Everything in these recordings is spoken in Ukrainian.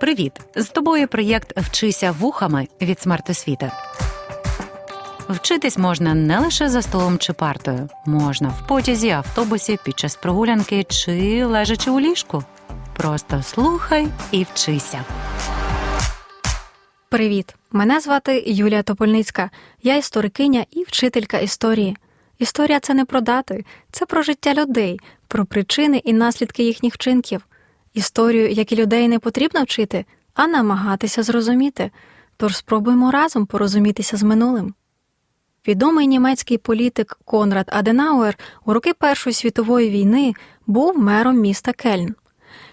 Привіт! З тобою проєкт Вчися вухами від смертосвіти. Вчитись можна не лише за столом чи партою, можна в потязі, автобусі, під час прогулянки чи лежачи у ліжку. Просто слухай і вчися. Привіт! Мене звати Юлія Топольницька. Я історикиня і вчителька історії. Історія це не про дати, це про життя людей, про причини і наслідки їхніх вчинків. Історію, як і людей, не потрібно вчити, а намагатися зрозуміти. Тож спробуємо разом порозумітися з минулим. Відомий німецький політик Конрад Аденауер у роки Першої світової війни був мером міста Кельн.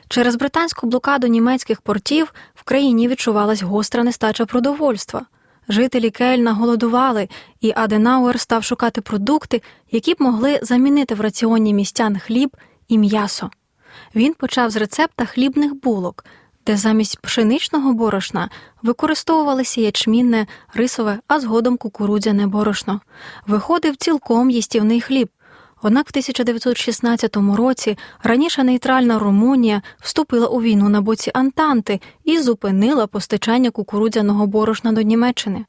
Через британську блокаду німецьких портів в країні відчувалась гостра нестача продовольства. Жителі Кельна голодували, і Аденауер став шукати продукти, які б могли замінити в раціоні містян хліб і м'ясо. Він почав з рецепта хлібних булок, де замість пшеничного борошна використовувалися ячмінне, рисове, а згодом кукурудзяне борошно. Виходив цілком їстівний хліб. Однак в 1916 році раніше нейтральна Румунія вступила у війну на боці Антанти і зупинила постачання кукурудзяного борошна до Німеччини.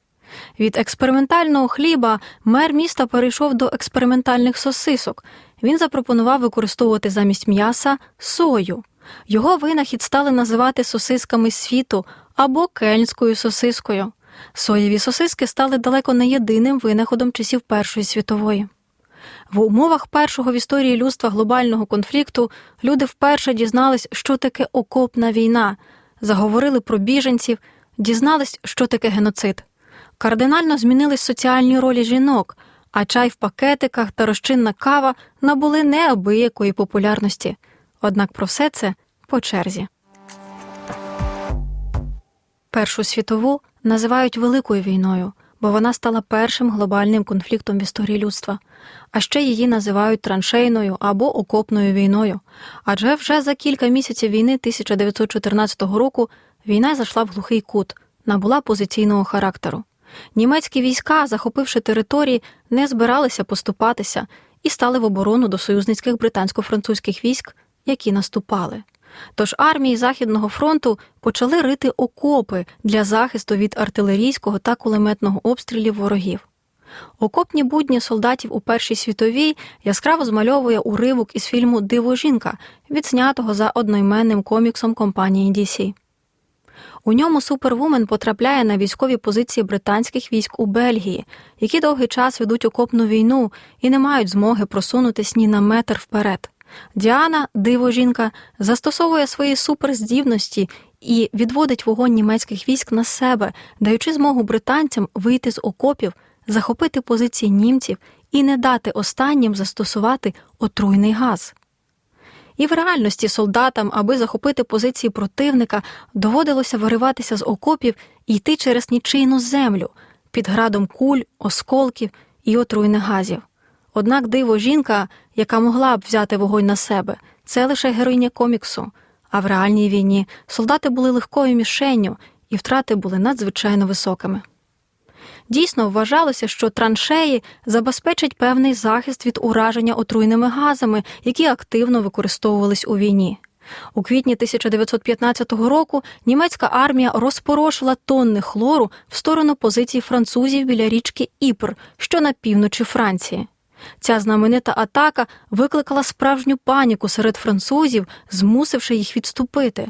Від експериментального хліба мер міста перейшов до експериментальних сосисок. Він запропонував використовувати замість м'яса сою. Його винахід стали називати сосисками світу або кельнською сосискою. Соєві сосиски стали далеко не єдиним винаходом часів Першої світової. В умовах першого в історії людства глобального конфлікту люди вперше дізнались, що таке окопна війна, заговорили про біженців, дізнались, що таке геноцид. Кардинально змінились соціальні ролі жінок, а чай в пакетиках та розчинна кава набули неабиякої популярності. Однак про все це по черзі. Першу світову називають Великою війною, бо вона стала першим глобальним конфліктом в історії людства, а ще її називають траншейною або окопною війною. Адже вже за кілька місяців війни 1914 року війна зайшла в глухий кут, набула позиційного характеру. Німецькі війська, захопивши території, не збиралися поступатися і стали в оборону до союзницьких британсько-французьких військ, які наступали. Тож армії Західного фронту почали рити окопи для захисту від артилерійського та кулеметного обстрілів ворогів. Окопні будні солдатів у Першій світовій яскраво змальовує уривок із фільму Диво жінка, відснятого за одноіменним коміксом компанії DC. У ньому Супервумен потрапляє на військові позиції британських військ у Бельгії, які довгий час ведуть окопну війну і не мають змоги просунутись ні на метр вперед. Діана, диво жінка, застосовує свої суперздібності і відводить вогонь німецьких військ на себе, даючи змогу британцям вийти з окопів, захопити позиції німців і не дати останнім застосувати отруйний газ. І в реальності солдатам, аби захопити позиції противника, доводилося вириватися з окопів і йти через нічийну землю під градом куль, осколків і отруйних газів. Однак диво жінка, яка могла б взяти вогонь на себе, це лише героїня коміксу. А в реальній війні солдати були легкою мішенню, і втрати були надзвичайно високими. Дійсно вважалося, що траншеї забезпечать певний захист від ураження отруйними газами, які активно використовувались у війні. У квітні 1915 року німецька армія розпорошила тонни хлору в сторону позицій французів біля річки Іпр, що на півночі Франції. Ця знаменита атака викликала справжню паніку серед французів, змусивши їх відступити.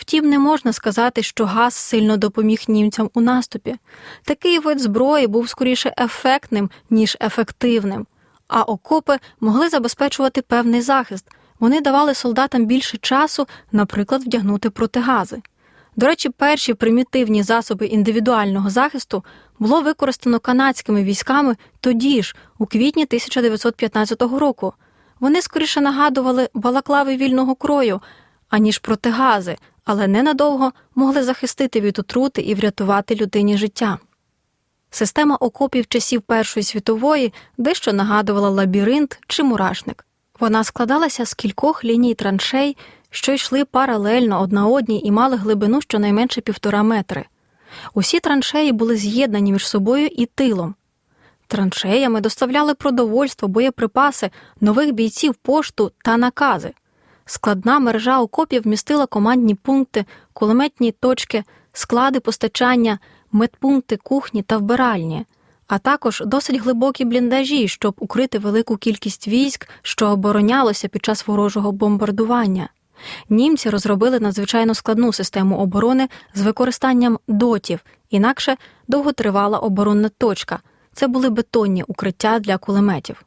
Втім, не можна сказати, що газ сильно допоміг німцям у наступі. Такий вид зброї був скоріше ефектним, ніж ефективним, а окопи могли забезпечувати певний захист. Вони давали солдатам більше часу, наприклад, вдягнути протигази. До речі, перші примітивні засоби індивідуального захисту було використано канадськими військами тоді ж, у квітні 1915 року. Вони скоріше нагадували балаклави вільного крою, аніж протигази, але ненадовго могли захистити від отрути і врятувати людині життя. Система окопів часів Першої світової дещо нагадувала лабіринт чи мурашник. Вона складалася з кількох ліній траншей, що йшли паралельно одна одній і мали глибину щонайменше півтора метри. Усі траншеї були з'єднані між собою і тилом. Траншеями доставляли продовольство, боєприпаси, нових бійців, пошту та накази. Складна мережа окопів містила командні пункти, кулеметні точки, склади постачання, медпункти, кухні та вбиральні, а також досить глибокі бліндажі, щоб укрити велику кількість військ, що оборонялося під час ворожого бомбардування. Німці розробили надзвичайно складну систему оборони з використанням дотів, інакше довготривала оборонна точка. Це були бетонні укриття для кулеметів.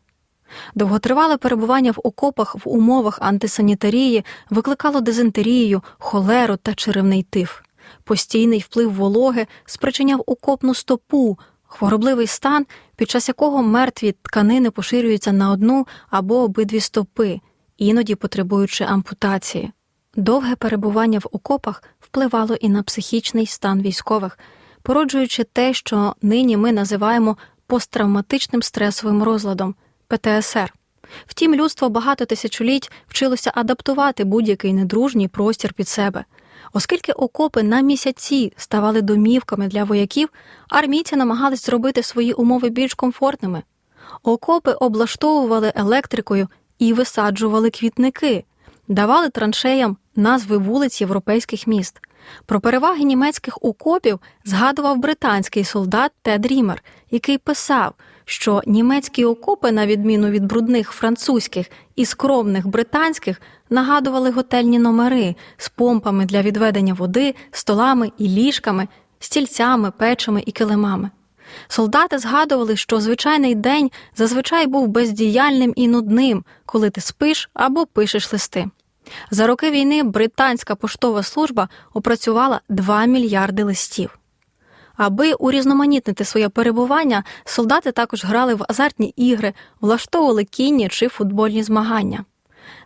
Довготривале перебування в окопах в умовах антисанітарії викликало дизентерію, холеру та черевний тиф. Постійний вплив вологи спричиняв окопну стопу, хворобливий стан, під час якого мертві тканини поширюються на одну або обидві стопи, іноді потребуючи ампутації. Довге перебування в окопах впливало і на психічний стан військових, породжуючи те, що нині ми називаємо посттравматичним стресовим розладом ПТСР. Втім, людство багато тисячоліть вчилося адаптувати будь-який недружній простір під себе. Оскільки окопи на місяці ставали домівками для вояків, армійці намагались зробити свої умови більш комфортними. Окопи облаштовували електрикою і висаджували квітники, давали траншеям назви вулиць європейських міст. Про переваги німецьких окопів згадував британський солдат Тед Рімер, який писав, що німецькі окопи, на відміну від брудних французьких і скромних британських, нагадували готельні номери з помпами для відведення води, столами і ліжками, стільцями, печами і килимами. Солдати згадували, що звичайний день зазвичай був бездіяльним і нудним, коли ти спиш або пишеш листи. За роки війни британська поштова служба опрацювала 2 мільярди листів. Аби урізноманітнити своє перебування, солдати також грали в азартні ігри, влаштовували кінні чи футбольні змагання.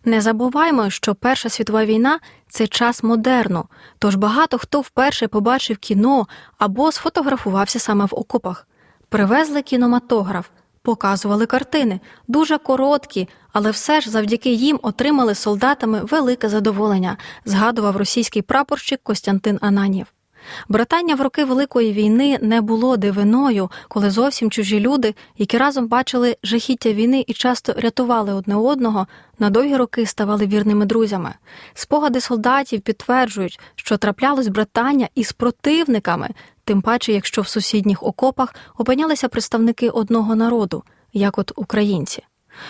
Не забуваймо, що Перша світова війна це час модерну, тож багато хто вперше побачив кіно або сфотографувався саме в окопах. Привезли кінематограф, показували картини, дуже короткі, але все ж завдяки їм отримали солдатами велике задоволення, згадував російський прапорщик Костянтин Ананів. Братання в роки Великої війни не було дивиною, коли зовсім чужі люди, які разом бачили жахіття війни і часто рятували одне одного, на довгі роки ставали вірними друзями. Спогади солдатів підтверджують, що траплялось братання із противниками, тим паче, якщо в сусідніх окопах опинялися представники одного народу, як от українці.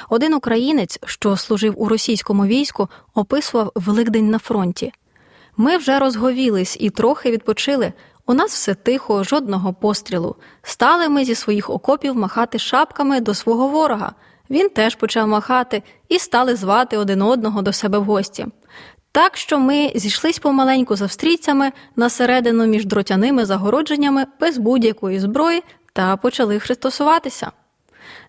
Один українець, що служив у російському війську, описував Великдень на фронті. Ми вже розговілись і трохи відпочили. У нас все тихо, жодного пострілу. Стали ми зі своїх окопів махати шапками до свого ворога. Він теж почав махати і стали звати один одного до себе в гості. Так що ми зійшлись помаленьку з австрійцями на середину між дротяними загородженнями без будь-якої зброї та почали христосуватися.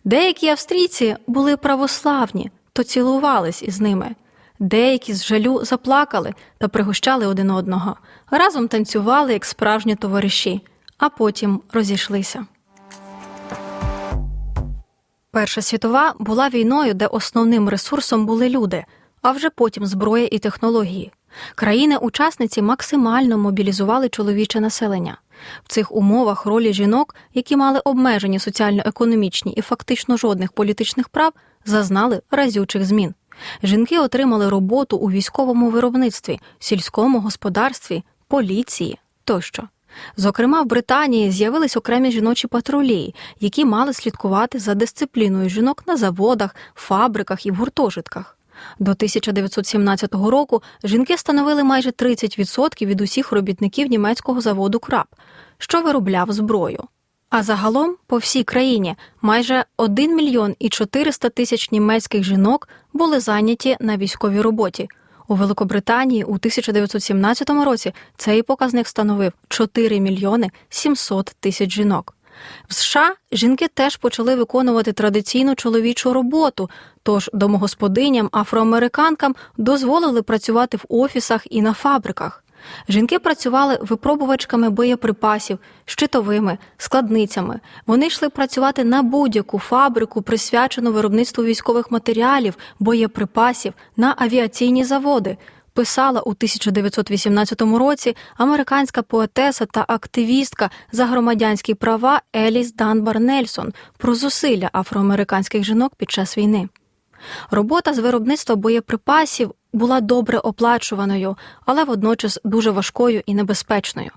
Деякі австрійці були православні, то цілувались із ними. Деякі з жалю заплакали та пригощали один одного, разом танцювали, як справжні товариші, а потім розійшлися. Перша світова була війною, де основним ресурсом були люди, а вже потім зброя і технології. Країни-учасниці максимально мобілізували чоловіче населення. В цих умовах ролі жінок, які мали обмежені соціально-економічні і фактично жодних політичних прав, зазнали разючих змін. Жінки отримали роботу у військовому виробництві, сільському господарстві, поліції тощо. Зокрема, в Британії з'явились окремі жіночі патрулі, які мали слідкувати за дисципліною жінок на заводах, фабриках і в гуртожитках. До 1917 року жінки становили майже 30% від усіх робітників німецького заводу Краб, що виробляв зброю. А загалом по всій країні майже 1 мільйон і 400 тисяч німецьких жінок були зайняті на військовій роботі. У Великобританії у 1917 році цей показник становив 4 мільйони 700 тисяч жінок. В США жінки теж почали виконувати традиційну чоловічу роботу, тож домогосподиням афроамериканкам дозволили працювати в офісах і на фабриках. Жінки працювали випробувачками боєприпасів, щитовими, складницями. Вони йшли працювати на будь-яку фабрику, присвячену виробництву військових матеріалів, боєприпасів, на авіаційні заводи. Писала у 1918 році американська поетеса та активістка за громадянські права Еліс Данбар Нельсон про зусилля афроамериканських жінок під час війни. Робота з виробництва боєприпасів була добре оплачуваною, але водночас дуже важкою і небезпечною.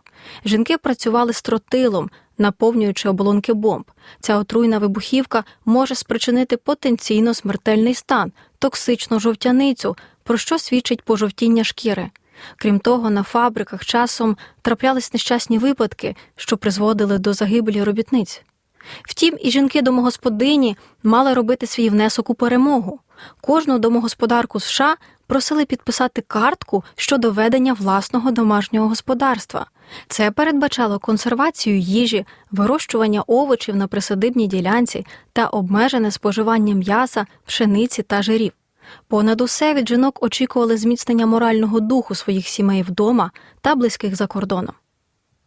Жінки працювали з тротилом, наповнюючи оболонки бомб. Ця отруйна вибухівка може спричинити потенційно смертельний стан, токсичну жовтяницю, про що свідчить пожовтіння шкіри. Крім того, на фабриках часом траплялись нещасні випадки, що призводили до загибелі робітниць. Втім, і жінки-домогосподині мали робити свій внесок у перемогу. Кожну домогосподарку США просили підписати картку щодо ведення власного домашнього господарства. Це передбачало консервацію їжі, вирощування овочів на присадибній ділянці та обмежене споживання м'яса, пшениці та жирів. Понад усе від жінок очікували зміцнення морального духу своїх сімей вдома та близьких за кордоном.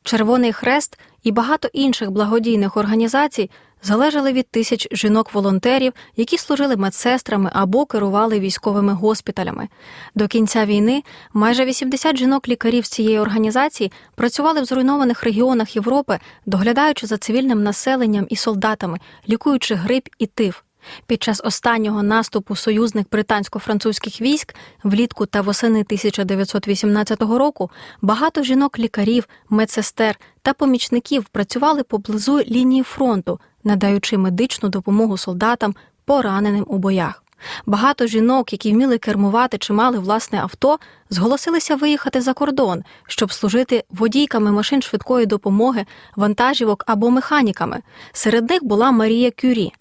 Червоний Хрест і багато інших благодійних організацій залежали від тисяч жінок-волонтерів, які служили медсестрами або керували військовими госпіталями. До кінця війни майже 80 жінок-лікарів з цієї організації працювали в зруйнованих регіонах Європи, доглядаючи за цивільним населенням і солдатами, лікуючи грип і тиф. Під час останнього наступу союзних британсько-французьких військ влітку та восени 1918 року багато жінок-лікарів, медсестер та помічників працювали поблизу лінії фронту, надаючи медичну допомогу солдатам, пораненим у боях. Багато жінок, які вміли кермувати чи мали власне авто, зголосилися виїхати за кордон, щоб служити водійками машин швидкої допомоги, вантажівок або механіками. Серед них була Марія Кюрі.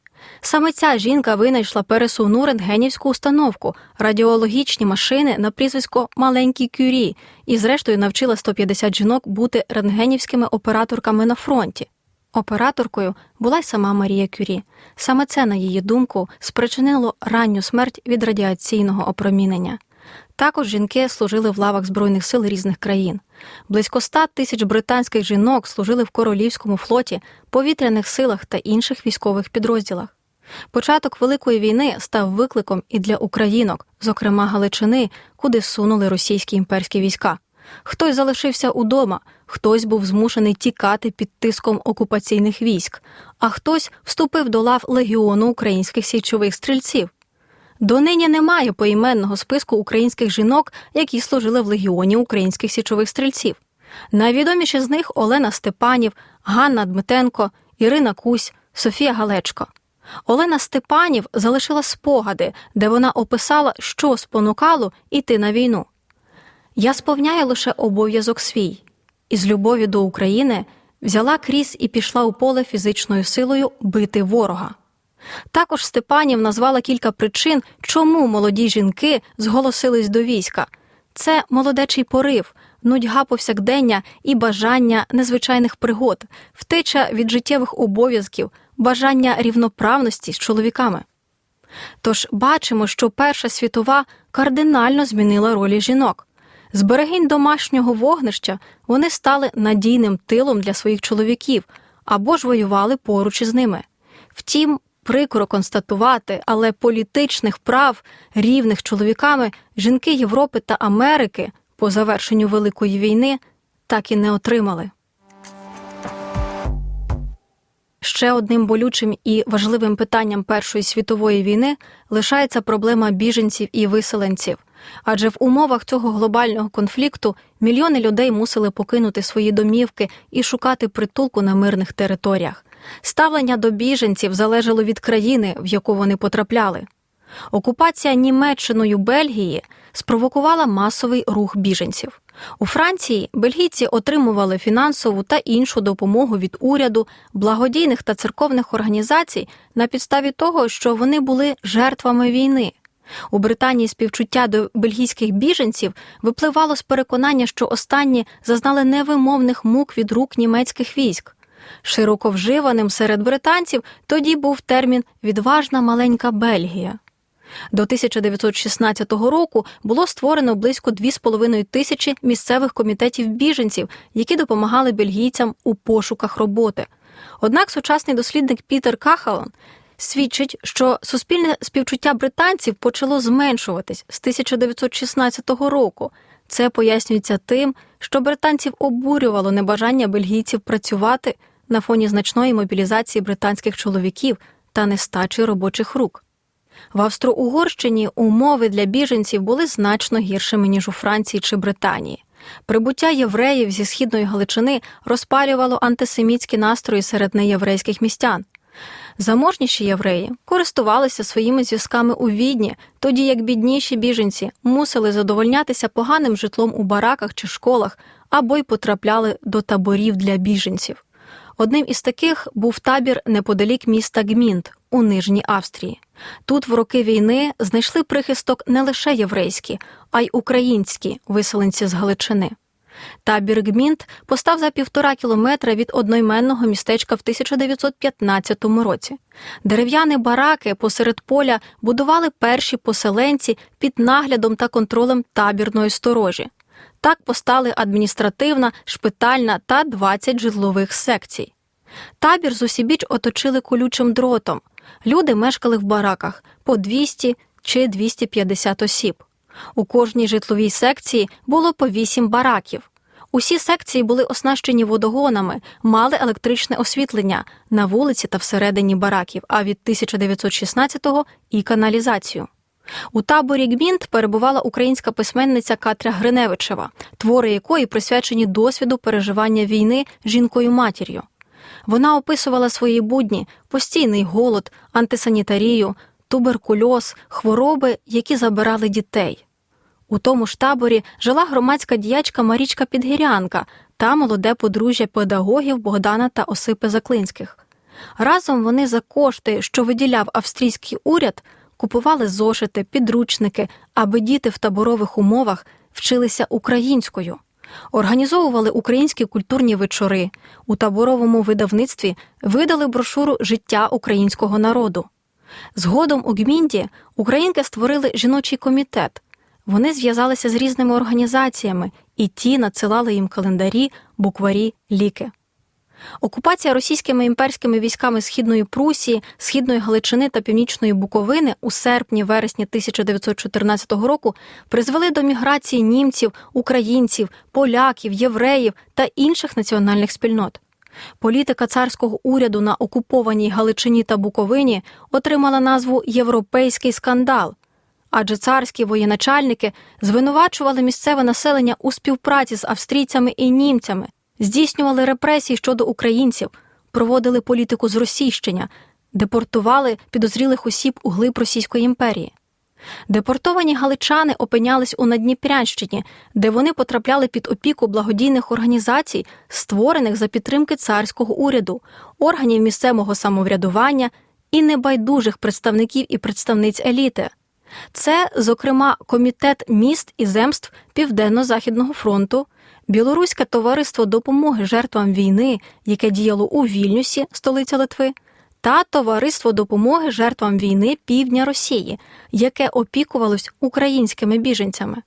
Саме ця жінка винайшла пересувну рентгенівську установку, радіологічні машини на прізвисько Маленький Кюрі і, зрештою, навчила 150 жінок бути рентгенівськими операторками на фронті. Операторкою була й сама Марія Кюрі. Саме це, на її думку, спричинило ранню смерть від радіаційного опромінення. Також жінки служили в лавах Збройних сил різних країн. Близько ста тисяч британських жінок служили в королівському флоті, повітряних силах та інших військових підрозділах. Початок Великої війни став викликом і для українок, зокрема Галичини, куди сунули російські імперські війська. Хтось залишився удома, хтось був змушений тікати під тиском окупаційних військ, а хтось вступив до лав легіону українських січових стрільців. Донині немає поіменного списку українських жінок, які служили в легіоні українських січових стрільців. Найвідоміші з них Олена Степанів, Ганна Дмитенко, Ірина Кусь, Софія Галечко. Олена Степанів залишила спогади, де вона описала, що спонукало йти на війну. Я сповняю лише обов'язок свій, і з любові до України взяла кріс і пішла у поле фізичною силою бити ворога. Також Степанів назвала кілька причин, чому молоді жінки зголосились до війська. Це молодечий порив, нудьга повсякдення і бажання незвичайних пригод, втеча від життєвих обов'язків, бажання рівноправності з чоловіками. Тож бачимо, що Перша світова кардинально змінила ролі жінок. З берегинь домашнього вогнища вони стали надійним тилом для своїх чоловіків або ж воювали поруч із ними. Втім, прикро констатувати, але політичних прав, рівних чоловіками, жінки Європи та Америки по завершенню Великої війни так і не отримали. Ще одним болючим і важливим питанням Першої світової війни лишається проблема біженців і виселенців. Адже в умовах цього глобального конфлікту мільйони людей мусили покинути свої домівки і шукати притулку на мирних територіях. Ставлення до біженців залежало від країни, в яку вони потрапляли. Окупація Німеччиною Бельгії спровокувала масовий рух біженців. У Франції бельгійці отримували фінансову та іншу допомогу від уряду, благодійних та церковних організацій на підставі того, що вони були жертвами війни. У Британії співчуття до бельгійських біженців випливало з переконання, що останні зазнали невимовних мук від рук німецьких військ. Широко вживаним серед британців тоді був термін відважна маленька Бельгія. До 1916 року було створено близько 2,5 тисячі місцевих комітетів біженців, які допомагали бельгійцям у пошуках роботи. Однак сучасний дослідник Пітер Кахалон свідчить, що суспільне співчуття британців почало зменшуватись з 1916 року. Це пояснюється тим, що британців обурювало небажання бельгійців працювати на фоні значної мобілізації британських чоловіків та нестачі робочих рук. В Австро-Угорщині умови для біженців були значно гіршими, ніж у Франції чи Британії. Прибуття євреїв зі східної Галичини розпалювало антисемітські настрої серед неєврейських містян. Заможніші євреї користувалися своїми зв'язками у відні, тоді як бідніші біженці мусили задовольнятися поганим житлом у бараках чи школах або й потрапляли до таборів для біженців. Одним із таких був табір неподалік міста Гмінт у Нижній Австрії. Тут в роки війни знайшли прихисток не лише єврейські, а й українські виселенці з Галичини. Табір Гмінт постав за півтора кілометра від одноіменного містечка в 1915 році. Дерев'яні бараки посеред поля будували перші поселенці під наглядом та контролем табірної сторожі. Так постали адміністративна, шпитальна та 20 житлових секцій. Табір зусібіч оточили колючим дротом. Люди мешкали в бараках по 200 чи 250 осіб. У кожній житловій секції було по 8 бараків. Усі секції були оснащені водогонами, мали електричне освітлення на вулиці та всередині бараків, а від 1916-го і каналізацію. У таборі Гмінт перебувала українська письменниця Катря Гриневичева, твори якої присвячені досвіду переживання війни жінкою-матір'ю. Вона описувала свої будні, постійний голод, антисанітарію, туберкульоз, хвороби, які забирали дітей. У тому ж таборі жила громадська діячка Марічка Підгірянка та молоде подружжя педагогів Богдана та Осипи Заклинських. Разом вони за кошти, що виділяв австрійський уряд, купували зошити, підручники, аби діти в таборових умовах вчилися українською. Організовували українські культурні вечори. У таборовому видавництві видали брошуру Життя українського народу. Згодом у Гмінді українки створили жіночий комітет. Вони зв'язалися з різними організаціями, і ті надсилали їм календарі, букварі, ліки. Окупація російськими імперськими військами Східної Прусії, Східної Галичини та Північної Буковини у серпні-вересні 1914 року призвели до міграції німців, українців, поляків, євреїв та інших національних спільнот. Політика царського уряду на окупованій Галичині та Буковині отримала назву Європейський скандал. Адже царські воєначальники звинувачували місцеве населення у співпраці з австрійцями і німцями, здійснювали репресії щодо українців, проводили політику зросійщення, депортували підозрілих осіб у глиб Російської імперії. Депортовані галичани опинялись у Надніпрянщині, де вони потрапляли під опіку благодійних організацій, створених за підтримки царського уряду, органів місцевого самоврядування і небайдужих представників і представниць еліти. Це, зокрема, Комітет міст і земств Південно-Західного фронту, Білоруське товариство допомоги жертвам війни, яке діяло у Вільнюсі, столиця Литви, та Товариство допомоги жертвам війни Півдня Росії, яке опікувалось українськими біженцями.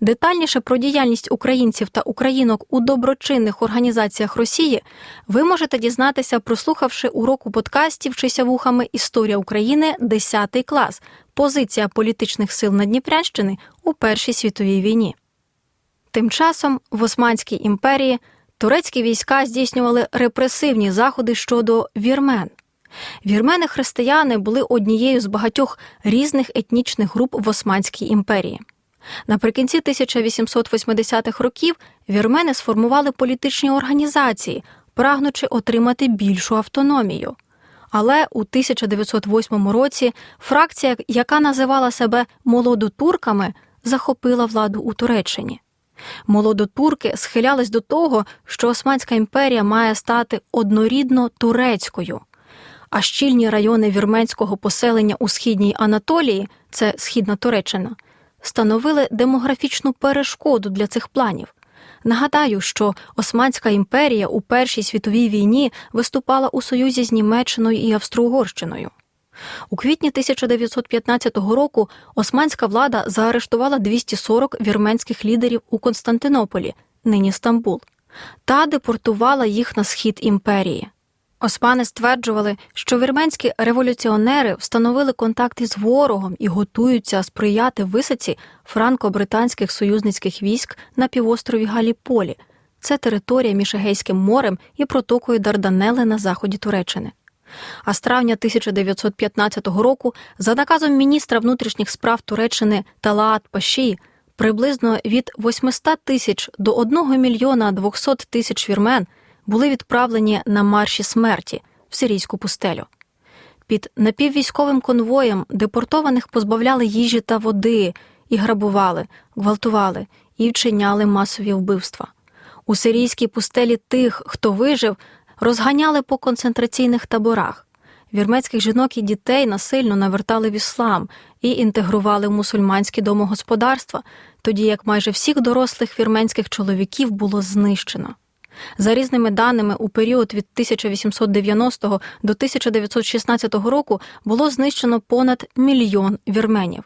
Детальніше про діяльність українців та українок у доброчинних організаціях Росії ви можете дізнатися, прослухавши уроку подкастів «Вчися вухами Історія України 10 клас. Позиція політичних сил Надніпрянщини у Першій світовій війні. Тим часом в Османській імперії турецькі війська здійснювали репресивні заходи щодо вірмен. Вірмени-християни були однією з багатьох різних етнічних груп в Османській імперії. Наприкінці 1880-х років вірмени сформували політичні організації, прагнучи отримати більшу автономію. Але у 1908 році фракція, яка називала себе молодотурками, захопила владу у Туреччині. Молодотурки схилялись до того, що Османська імперія має стати однорідно турецькою. А щільні райони вірменського поселення у східній Анатолії, це східна Туреччина, становили демографічну перешкоду для цих планів. Нагадаю, що Османська імперія у Першій світовій війні виступала у союзі з Німеччиною і Австро-Угорщиною. У квітні 1915 року османська влада заарештувала 240 вірменських лідерів у Константинополі, нині Стамбул, та депортувала їх на схід імперії. Османи стверджували, що вірменські революціонери встановили контакти з ворогом і готуються сприяти висадці франко-британських союзницьких військ на півострові Галіполі. Це територія між Егейським морем і протокою Дарданели на заході Туреччини. А з травня 1915 року, за наказом міністра внутрішніх справ Туреччини Талаат Паші, приблизно від 800 тисяч до 1 мільйона 200 тисяч вірмен були відправлені на марші смерті в сирійську пустелю. Під напіввійськовим конвоєм депортованих позбавляли їжі та води і грабували, гвалтували і вчиняли масові вбивства. У сирійській пустелі тих, хто вижив, розганяли по концентраційних таборах. Вірменських жінок і дітей насильно навертали в іслам і інтегрували в мусульманські домогосподарства, тоді як майже всіх дорослих вірменських чоловіків було знищено. За різними даними, у період від 1890 до 1916 року було знищено понад мільйон вірменів.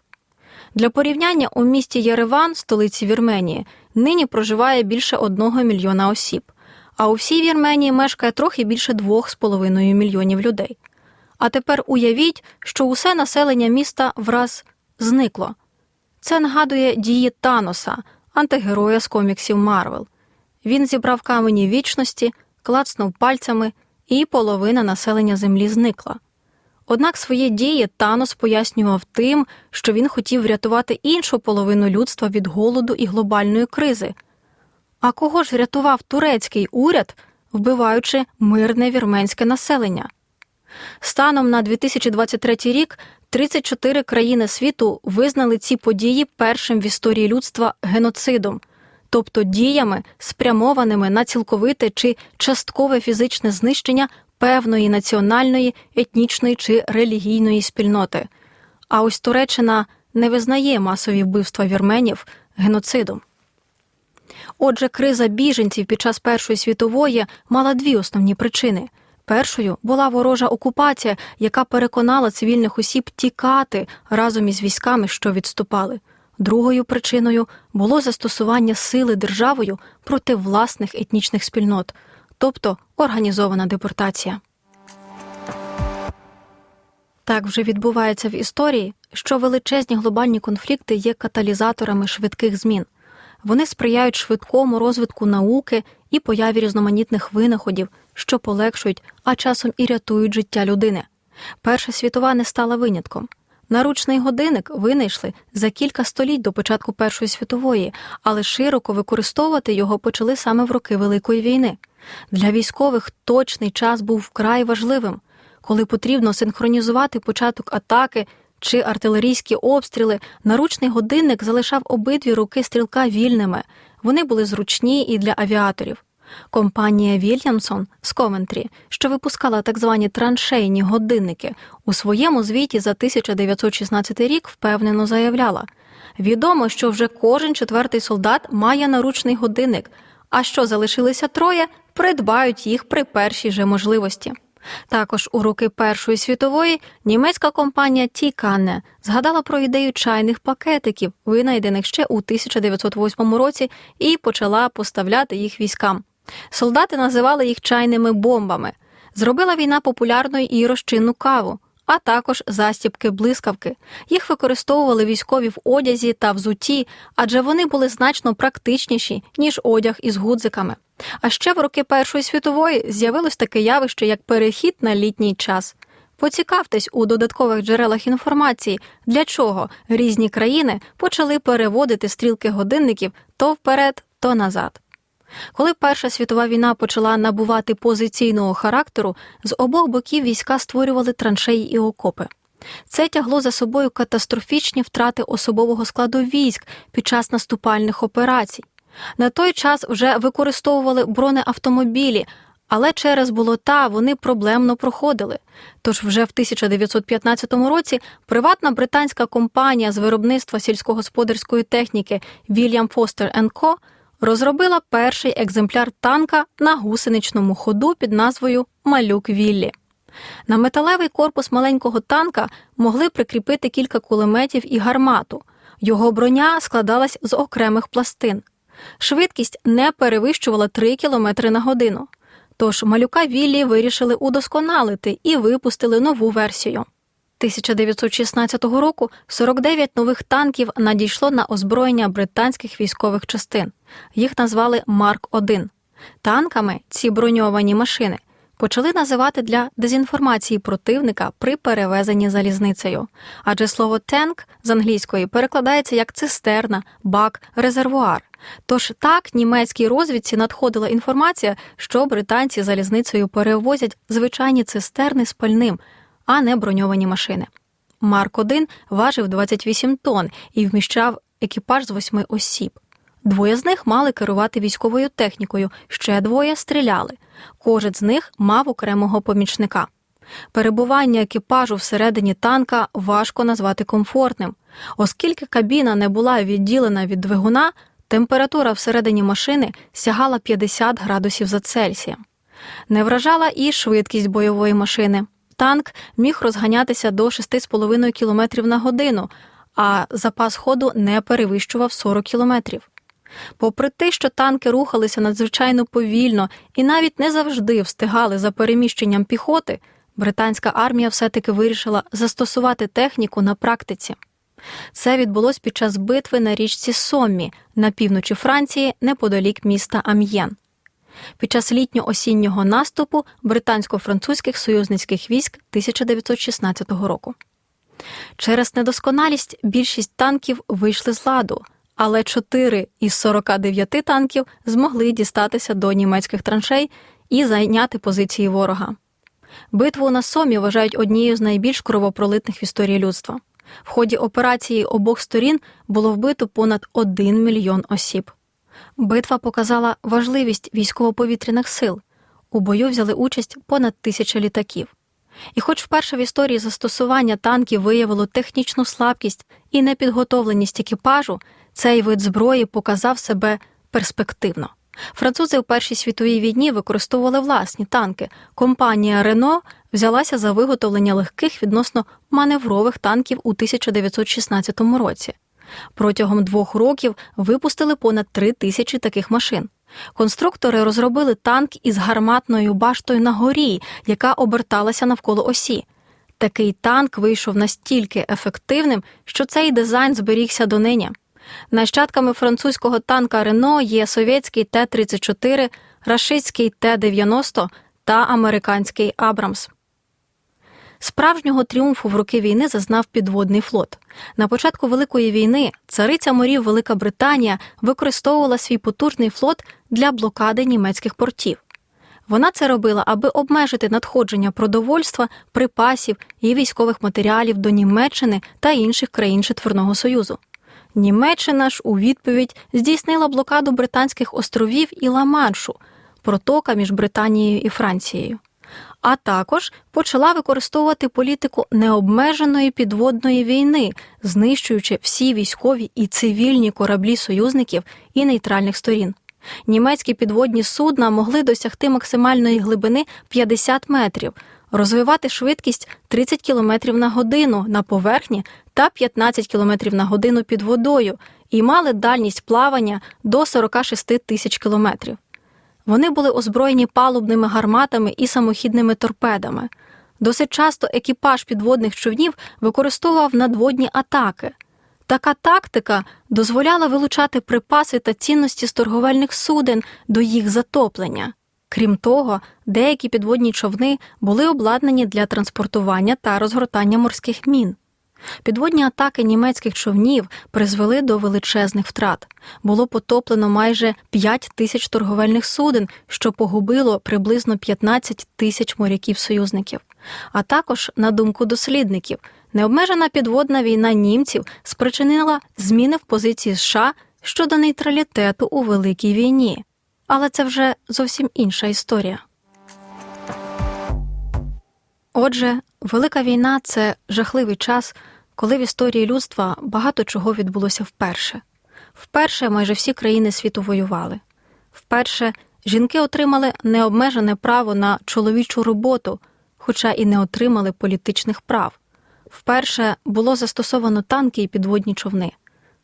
Для порівняння у місті Єреван, столиці Вірменії, нині проживає більше одного мільйона осіб, а у всій Вірменії мешкає трохи більше двох з половиною мільйонів людей. А тепер уявіть, що усе населення міста враз зникло. Це нагадує дії Таноса, антигероя з коміксів Марвел. Він зібрав камені вічності, клацнув пальцями, і половина населення землі зникла. Однак свої дії Танос пояснював тим, що він хотів врятувати іншу половину людства від голоду і глобальної кризи. А кого ж рятував турецький уряд, вбиваючи мирне вірменське населення? Станом на 2023 рік 34 країни світу визнали ці події першим в історії людства геноцидом, тобто діями, спрямованими на цілковите чи часткове фізичне знищення певної національної, етнічної чи релігійної спільноти. А ось Туреччина не визнає масові вбивства вірменів геноцидом. Отже, криза біженців під час Першої світової мала дві основні причини. Першою була ворожа окупація, яка переконала цивільних осіб тікати разом із військами, що відступали. Другою причиною було застосування сили державою проти власних етнічних спільнот, тобто організована депортація. Так вже відбувається в історії, що величезні глобальні конфлікти є каталізаторами швидких змін. Вони сприяють швидкому розвитку науки і появі різноманітних винаходів, що полегшують, а часом і рятують життя людини. Перша світова не стала винятком. Наручний годинник винайшли за кілька століть до початку Першої світової, але широко використовувати його почали саме в роки Великої війни. Для військових точний час був вкрай важливим, коли потрібно синхронізувати початок атаки чи артилерійські обстріли, наручний годинник залишав обидві руки стрілка вільними. Вони були зручні і для авіаторів. Компанія Вільямсон з Ковентрі, що випускала так звані траншейні годинники, у своєму звіті за 1916 рік впевнено заявляла: відомо, що вже кожен четвертий солдат має наручний годинник, а що залишилися троє, придбають їх при першій же можливості. Також у роки Першої світової німецька компанія Тіканне згадала про ідею чайних пакетиків, винайдених ще у 1908 році, і почала поставляти їх військам. Солдати називали їх чайними бомбами. Зробила війна популярною і розчинну каву, а також застібки блискавки. Їх використовували військові в одязі та взутті, адже вони були значно практичніші, ніж одяг із гудзиками. А ще в роки Першої світової з'явилось таке явище, як перехід на літній час. Поцікавтесь у додаткових джерелах інформації, для чого різні країни почали переводити стрілки годинників то вперед, то назад. Коли Перша світова війна почала набувати позиційного характеру, з обох боків війська створювали траншеї і окопи. Це тягло за собою катастрофічні втрати особового складу військ під час наступальних операцій. На той час вже використовували бронеавтомобілі, але через болота вони проблемно проходили. Тож вже в 1915 році приватна британська компанія з виробництва сільськогосподарської техніки William Foster Co. розробила перший екземпляр танка на гусеничному ходу під назвою Малюк Віллі. На металевий корпус маленького танка могли прикріпити кілька кулеметів і гармату. Його броня складалась з окремих пластин. Швидкість не перевищувала 3 км на годину. Тож малюка Віллі вирішили удосконалити і випустили нову версію. 1916 року 49 нових танків надійшло на озброєння британських військових частин. Їх назвали Марк 1 Танками ці броньовані машини почали називати для дезінформації противника при перевезенні залізницею. Адже слово «тенк» з англійської перекладається як цистерна, бак, резервуар. Тож так німецькій розвідці надходила інформація, що британці залізницею перевозять звичайні цистерни з пальним, а не броньовані машини. Марк 1 важив 28 тонн і вміщав екіпаж з восьми осіб. Двоє з них мали керувати військовою технікою, ще двоє стріляли. Кожен з них мав окремого помічника. Перебування екіпажу всередині танка важко назвати комфортним, оскільки кабіна не була відділена від двигуна, температура всередині машини сягала 50 градусів за Цельсієм. Не вражала і швидкість бойової машини. Танк міг розганятися до 6,5 км на годину, а запас ходу не перевищував 40 кілометрів. Попри те, що танки рухалися надзвичайно повільно і навіть не завжди встигали за переміщенням піхоти, британська армія все-таки вирішила застосувати техніку на практиці. Це відбулось під час битви на річці Соммі на півночі Франції неподалік міста Амьєн. Під час літньо-осіннього наступу британсько-французьких союзницьких військ 1916 року. Через недосконалість більшість танків вийшли з ладу, але 4 із 49 танків змогли дістатися до німецьких траншей і зайняти позиції ворога. Битву на Сомі вважають однією з найбільш кровопролитних в історії людства. В ході операції обох сторін було вбито понад 1 мільйон осіб. Битва показала важливість військово-повітряних сил. У бою взяли участь понад тисяча літаків. І хоч вперше в історії застосування танків виявило технічну слабкість і непідготовленість екіпажу, цей вид зброї показав себе перспективно. Французи у Першій світовій війні використовували власні танки. Компанія Рено взялася за виготовлення легких відносно маневрових танків у 1916 році. Протягом двох років випустили понад три тисячі таких машин. Конструктори розробили танк із гарматною баштою на горі, яка оберталася навколо осі. Такий танк вийшов настільки ефективним, що цей дизайн зберігся донині. Нащадками французького танка Рено є совєтський Т-34, рашистський Т-90 та американський Абрамс. Справжнього тріумфу в роки війни зазнав підводний флот. На початку Великої війни цариця морів Велика Британія використовувала свій потужний флот для блокади німецьких портів. Вона це робила, аби обмежити надходження продовольства, припасів і військових матеріалів до Німеччини та інших країн Четверного Союзу. Німеччина ж у відповідь здійснила блокаду Британських островів і Ла-Маншу, протока між Британією і Францією. А також почала використовувати політику необмеженої підводної війни, знищуючи всі військові і цивільні кораблі союзників і нейтральних сторін. Німецькі підводні судна могли досягти максимальної глибини 50 метрів, розвивати швидкість 30 км на годину на поверхні та 15 км на годину під водою і мали дальність плавання до 46 тисяч кілометрів. Вони були озброєні палубними гарматами і самохідними торпедами. Досить часто екіпаж підводних човнів використовував надводні атаки. Така тактика дозволяла вилучати припаси та цінності з торговельних суден до їх затоплення. Крім того, деякі підводні човни були обладнані для транспортування та розгортання морських мін. Підводні атаки німецьких човнів призвели до величезних втрат. Було потоплено майже 5 тисяч торговельних суден, що погубило приблизно 15 тисяч моряків союзників. А також, на думку дослідників, необмежена підводна війна німців спричинила зміни в позиції США щодо нейтралітету у великій війні. Але це вже зовсім інша історія. Отже, велика війна це жахливий час, коли в історії людства багато чого відбулося вперше. Вперше майже всі країни світу воювали. Вперше жінки отримали необмежене право на чоловічу роботу, хоча і не отримали політичних прав. Вперше було застосовано танки і підводні човни.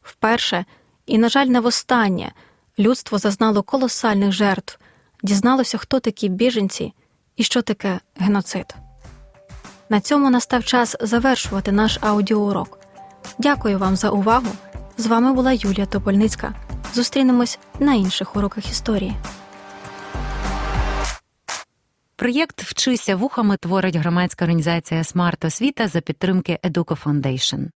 Вперше, і, на жаль, не востаннє, людство зазнало колосальних жертв, дізналося, хто такі біженці і що таке геноцид. На цьому настав час завершувати наш аудіоурок. Дякую вам за увагу. З вами була Юлія Топольницька. Зустрінемось на інших уроках історії. Проєкт Вчися вухами творить громадська організація Смарт Освіта за підтримки Educo Foundation.